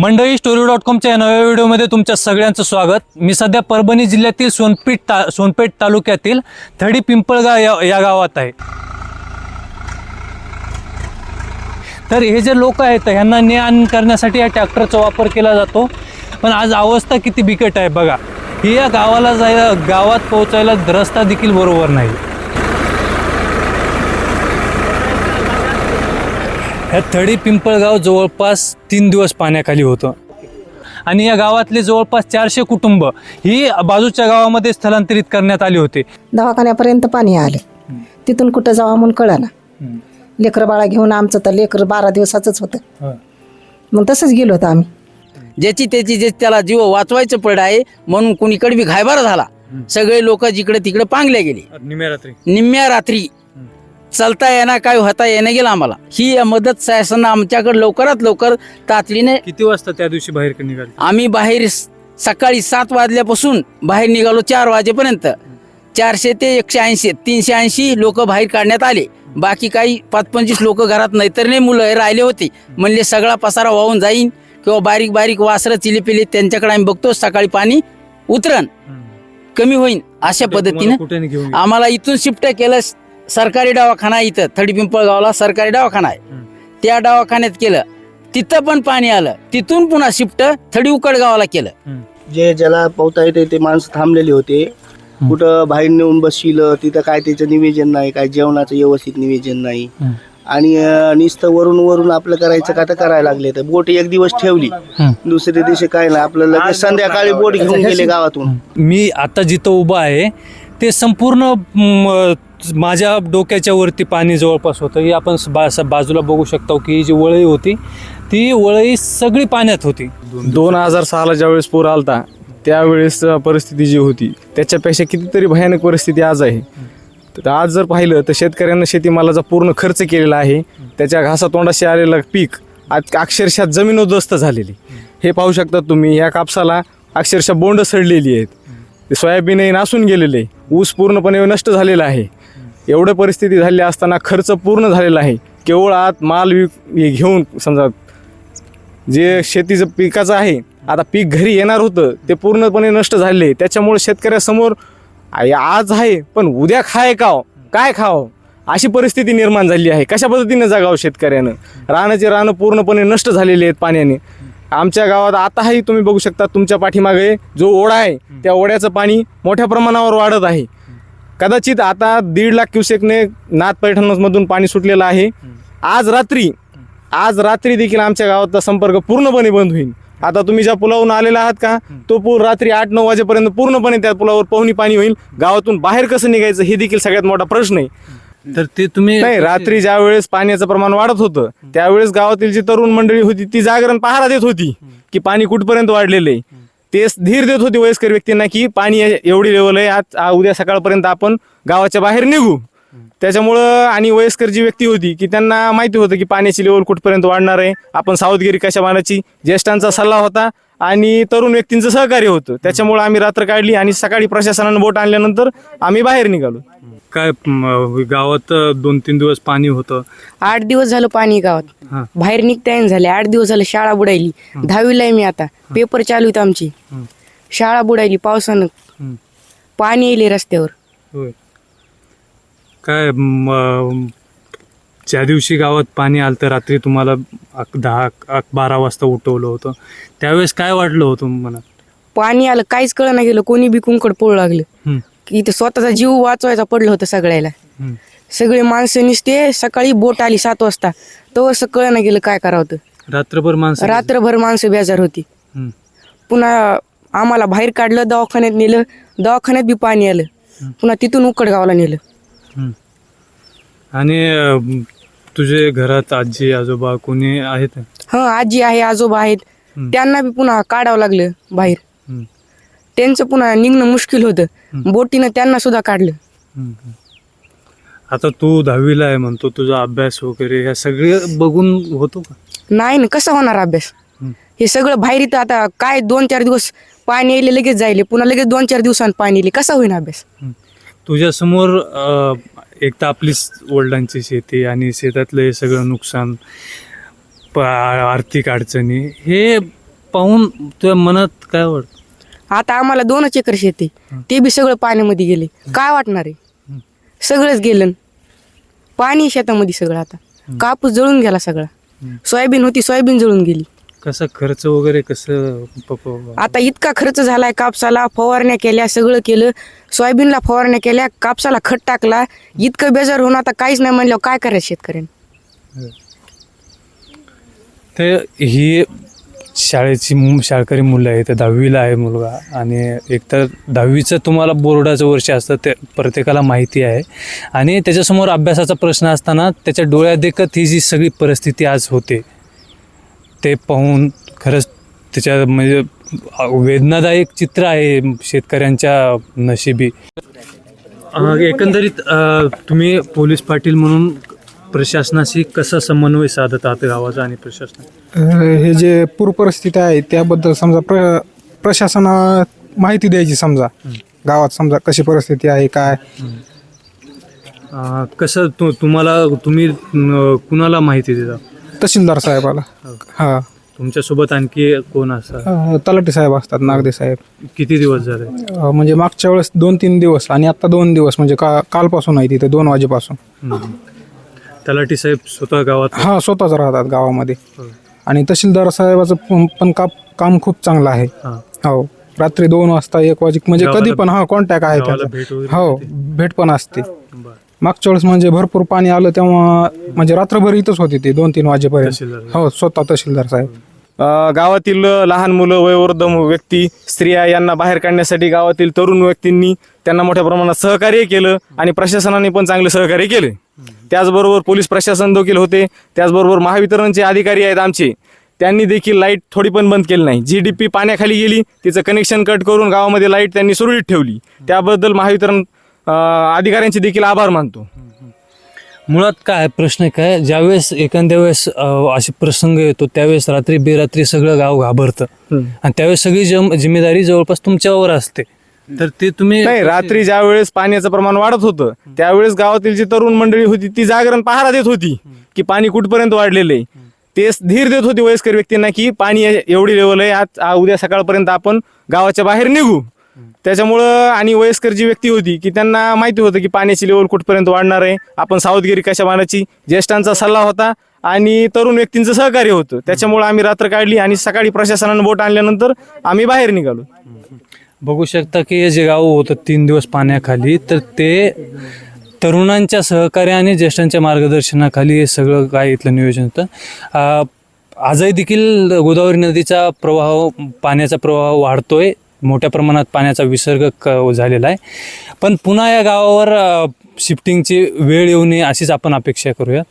मंडळी story dot कॉमच्या या नव्या व्हिडिओमध्ये तुमच्या सगळ्यांचं स्वागत. मी सध्या परभणी जिल्ह्यातील सोनपेठ ता सोनपेठ तालुक्यातील थडी पिंपळगाव या, या गावात आहे. तर हे जे लोक आहेत ह्यांना ने आण करण्यासाठी या ट्रॅक्टरचा वापर केला जातो. पण आज अवस्था किती बिकट आहे बघा. ही या गावाला जायला गावात पोहोचायला रस्ता देखील बरोबर नाही. ह्या थडी पिंपळगाव जवळपास तीन दिवस पाण्याखाली होतं. आणि या गावातले जवळपास चारशे कुटुंब ही बाजूच्या गावामध्ये स्थलांतरित करण्यात आली होती. दवाखान्यापर्यंत पाणी आलं. तिथून कुठं जावं म्हणून कळना लेकरं बाळा घेऊन आमचं तर लेकर बारा दिवसाचंच होतं. मग तसंच गेलो होतो आम्ही. ज्याची त्याची जे त्याला जीव वाचवायचं पड आहे म्हणून कुणीकडे बी घायबार झाला. सगळे लोक जिकडे तिकडे पांगल्या गेले. निम्या रात्री. निम्म्या रात्री. चालता येणार काय होता येणं गेलं आम्हाला. ही मदत शासन आमच्याकडे लवकरात लवकर तातडीने किती वाजता त्या दिवशी बाहेर निघाले? आम्ही बाहेर सकाळी सात वाजल्यापासून बाहेर निघालो चार वाजेपर्यंत. चारशे ते एकशे ऐंशी तीनशे ऐंशी लोक बाहेर काढण्यात आले. बाकी काही पाच पंचवीस लोक घरात नैतरणे मुलं राहिले होते. म्हणले सगळा पसारा वाहून जाईन किंवा बारीक बारीक वासरं चिलीपिली त्यांच्याकडे आम्ही बघतो सकाळी पाणी उतरण कमी होईन अशा पद्धतीनं? आम्हाला इथून शिफ्ट केलं सरकारी दवाखाना आहे इथं थडी पिंपळगावला सरकारी दवाखाना आहे. त्या दवाखान्यात केलं. तिथं पण पाणी आलं. तिथून पुन्हा शिफ्ट थडी उकडगावाला केलं. हम्म. जे ज्याला पोहता येते ते माणसं थांबलेले होते. कुठं बाहेर नेऊन बसविलं तिथं काय त्याचं निवेदन नाही काय जेवणाचं व्यवस्थित निवेदन नाही. आणि नुसतं वरून वरून आपलं करायचं का तर करायला लागले तर. बोट एक दिवस ठेवली. दुसऱ्या दिवशी काय नाही आपलं लगेच संध्याकाळी बोट घेऊन गेले गावातून. मी आता जिथं उभा आहे ते संपूर्ण म, माझ्या डोक्याच्या वरती पाणी जवळपास होतं. ही आपण बा स- बाजूला बघू शकतो की ही जी वळई होती ती वळई सगळी पाण्यात होती. दोन हजार सहाला ज्यावेळेस पूर आलता त्यावेळेस परिस्थिती जी होती त्याच्यापेक्षा कितीतरी भयानक परिस्थिती आज आहे. तर आज जर पाहिलं तर शेतकऱ्यांना शेतीमालाचा पूर्ण खर्च केलेला आहे. त्याच्या घासातोंडाशी आलेलं पीक आज अक्षरशः जमीन झालेली. हे पाहू शकता तुम्ही या कापसाला अक्षरशः बोंड सडलेली आहेत. ते सोयाबीनही नासून गेलेले. ऊस पूर्णपणे नष्ट झालेला आहे. एवढं परिस्थिती झाली असताना खर्च पूर्ण झालेला आहे. केवळ आत माल विक घेऊन समजा जे शेतीचं पिकाचं आहे आता पीक घरी येणार होतं ते पूर्णपणे नष्ट झाले. त्याच्यामुळे शेतकऱ्यासमोर आज आहे पण उद्या खाय खाव हो? काय खाव हो? अशी परिस्थिती निर्माण झाली आहे. कशा पद्धतीने जगावं शेतकऱ्यानं? रानाचे रानं पूर्णपणे नष्ट झालेले आहेत पाण्याने. आमच्या गावात आताही तुम्ही बघू शकता तुमच्या पाठीमागे जो ओढा आहे त्या ओढ्याचं पाणी मोठ्या प्रमाणावर वाढत आहे. कदाचित आता दीड लाख क्युसेकने नाथ पैठणमधून पाणी सुटलेलं आहे. आज रात्री आज रात्री देखील आमच्या गावाचा संपर्क पूर्णपणे बंद होईल. आता तुम्ही ज्या पुलावरून आलेला आहात का तो पूल रात्री आठ नऊ वाजेपर्यंत पूर्णपणे त्या पुलावर पाहुणी पाणी होईल. गावातून बाहेर कसं निघायचं हे देखील सगळ्यात मोठा प्रश्न आहे. तर ते तुम्ही नाही रात्री ज्या वेळेस पाण्याचं प्रमाण वाढत होतं त्यावेळेस गावातील जी तरुण मंडळी होती ती जागरण पहारा देत होती की पाणी कुठपर्यंत वाढलेलं आहे. ते धीर देत होती वयस्कर व्यक्तींना की पाणी एवढी लेवल आहे आज उद्या सकाळपर्यंत आपण गावाच्या बाहेर निघू. त्याच्यामुळं आणि वयस्कर जी व्यक्ती होती की त्यांना माहिती होतं की पाण्याची लेवल कुठपर्यंत वाढणार आहे आपण सावधगिरी कशा मानाची ज्येष्ठांचा सल्ला होता आणि तरुण व्यक्तींचं सहकार्य होतं. त्याच्यामुळे आम्ही रात्र काढली आणि सकाळी प्रशासनानं बोट आणल्यानंतर आम्ही बाहेर निघालो. काय म, गावात दोन तीन दिवस पाणी होतं? आठ दिवस झालं पाणी गावात. हा. बाहेर निघता येईन झाले. आठ दिवस झालं शाळा बुडायली. दहावीला आहे मी आता. पेपर चालू आहेत आमची. शाळा बुडायली पावसानं. पाणी येईल रस्त्यावर. होय. काय म, ज्या दिवशी गावात पाणी आलं तर रात्री तुम्हाला अक- दहा अक- बारा वाजता उठवलं होतं. त्यावेळेस काय वाटलं होतं मनात? पाणी आलं काहीच कळ नाही गेलं कोणी बी कुंकड पळू लागलं. हम्म, की इथं स्वतःचा जीव वाचवायचा पडलं होतं सगळ्याला. हम्म. सगळे माणसं निसते सकाळी बोट आली सात वाजता. तो असं कळ नाही गेलं काय करावं होतं. रात्रभर माणसं रात्रभर माणसं बेजार होती. हम्म, पुन्हा आम्हाला बाहेर काढलं दवाखान्यात नेलं दवाखान्यात बी पाणी आलं. पुन्हा तिथून उकडगावला नेलं. हम्म. आणि अं, तुझे घरात आजी आजोबा कोणी आहेत? हं आजी आहे आजोबा आहेत. हम्म. त्यांना बी पुन्हा काढावं लागलं बाहेर. हम्म, त्यांचं पुन्हा निघणं मुश्किल होतं. बोटीनं त्यांना सुद्धा काढलं. हम्म, हम्म. आता तू दहावीला आहे म्हणतो तुझा अभ्यास वगैरे ह्या सगळे बघून होतो का? नाही ना कसं होणार अभ्यास? हम्म. हे सगळं बाहेर इथं आता काय दोन चार दिवस पाणी येईल लगेच जाईल पुन्हा लगेच दोन चार दिवसांत पाणी येईल कसा होईन अभ्यास? तुझ्या समोर एक तर आपलीच वडिलांची शेती आणि शेतातलं हे सगळं नुकसान प- आर्थिक अडचणी हे पाहून तुझ्या मनात काय वाटतं? आता आम्हाला दोनच एकर शेती ते बी सगळं पाण्यामध्ये गेले. काय वाटणार आहे? सगळंच गेलं. पाणी शेतामध्ये सगळं आता. कापूस जळून गेला सगळा. सोयाबीन होती सोयाबीन जळून गेली. कसा खर्च वगैरे कसं आता इतका खर्च झालाय कापसाला फवारण्या केल्या सगळं केलं. सोयाबीनला फवारण्या केल्या कापसाला खत टाकला. इतकं बेजार होऊन आता काहीच नाही म्हणलं काय करायचं शेतकऱ्यांनी? ते ही शाळेची मु- शाळकरी मुलं आहे ते दहावीला आहे मुलगा. आणि एकतर दहावीचं तुम्हाला बोर्डाचं वर्ष असतं ते प्रत्येकाला माहिती आहे. आणि त्याच्यासमोर अभ्यासाचा प्रश्न असताना त्याच्या डोळ्यात देखत ही जी सगळी परिस्थिती आज होते ते पाहून खरंच त्याच्या म्हणजे वेदनादायक चित्र आहे शेतकऱ्यांच्या नशिबी. एकंदरीत तुम्ही पोलीस पाटील म्हणून प्रशासनाशी कसा समन्वय साधत आहात गावाचा आणि प्रशासन हे जे पूर परिस्थिती आहे त्याबद्दल समजा प्र प्रशासना माहिती द्यायची समजा. गावात समजा कशी परिस्थिती आहे काय? कसं तु तुम्हाला तुम्ही कुणाला माहिती देता? तहसीलदार साहेबाला. हा तुमच्यासोबत आणखी कोण असतात अ, तलाठी साहेब असतात नागदे साहेब. किती दिवस झाले? अ, म्हणजे मागच्या वेळेस दोन तीन दिवस आणि आता दोन दिवस म्हणजे का कालपासून आहे तिथे दोन वाजेपासून. हम्म. तलाठी साहेब स्वतः गावात? हा स्वतःच राहतात गावामध्ये. आणि तहसीलदार साहेबाचं पण- पण काम काम खूप चांगलं आहे. हां. हो. रात्री दोन वाजता एक वाजे म्हणजे कधी पण हा कॉन्टॅक्ट आहे गावाला त्याचा. भेट वगैरे हो भेट पण असते. बरं. मागच्या वेळेस म्हणजे भरपूर पाणी आलं तेव्हा म्हणजे रात्रभर इथंच होते ते दोन तीन वाजेपर्यंत हो स्वतः तहसीलदार साहेब. अ, गावातील लहान मुलं वयोवृद्ध व्यक्ती स्त्रिया यांना बाहेर काढण्यासाठी गावातील तरुण व्यक्तींनी त्यांना मोठ्या प्रमाणात सहकार्य केलं आणि प्रशासनाने पण चांगले सहकार्य केले. त्याचबरोबर पोलीस प्रशासन देखील होते. त्याचबरोबर महावितरणचे अधिकारी आहेत आमचे. त्यांनी देखील लाइट थोडी पण बंद केली नाही. जी डी पी पाण्याखाली गेली तिचं कनेक्शन कट करून गावामध्ये लाइट त्यांनी सुरळीत ठेवली. त्याबद्दल महावितरण अ, अधिकाऱ्यांचे देखील आभार मानतो. मुळात काय प्रश्न काय? ज्यावेळेस एखाद्या वेळेस अं, असे प्रसंग येतो त्यावेळेस रात्री बेरात्री सगळं गाव घाबरतं. आणि त्यावेळेस सगळी जम जिम्मेदारी जवळपास तुमच्यावर असते. तर ते तुम्ही नाही रात्री ज्या वेळेस पाण्याचं प्रमाण वाढत होतं त्यावेळेस गावातील जी तरुण मंडळी होती ती जागरण पहारा देत होती की पाणी कुठपर्यंत वाढलेलं आहे. ते धीर देत होती वयस्कर व्यक्तींना की पाणी एवढी लेवल आहे आज आ- उद्या सकाळपर्यंत आपण गावाच्या बाहेर निघू. त्याच्यामुळं आणि वयस्कर जी व्यक्ती होती की त्यांना माहिती होतं की पाण्याची लेवल कुठपर्यंत वाढणार आहे. आपण सावधगिरी कशा मानाची ज्येष्ठांचा सल्ला होता आणि तरुण व्यक्तींचं सहकार्य होतं. त्याच्यामुळे आम्ही रात्र काढली आणि सकाळी प्रशासनानं बोट आणल्यानंतर आम्ही बाहेर निघालो. बघू शकता की हे जे गाव होतं तीन दिवस पाण्याखाली तर ते तरुणांच्या सहकार्याने ज्येष्ठांच्या मार्गदर्शनाखाली हे सगळं काय इथलं नियोजन होतं. आजही देखील गोदावरी नदीचा प्रवाह पाण्याचा प्रवाह वाढतोय. मोठ्या प्रमाणात पाण्याचा विसर्ग क झालेला आहे. पण पुन्हा या गावावर शिफ्टिंगची वेळ येऊ नये अशीच आपण अपेक्षा करूया.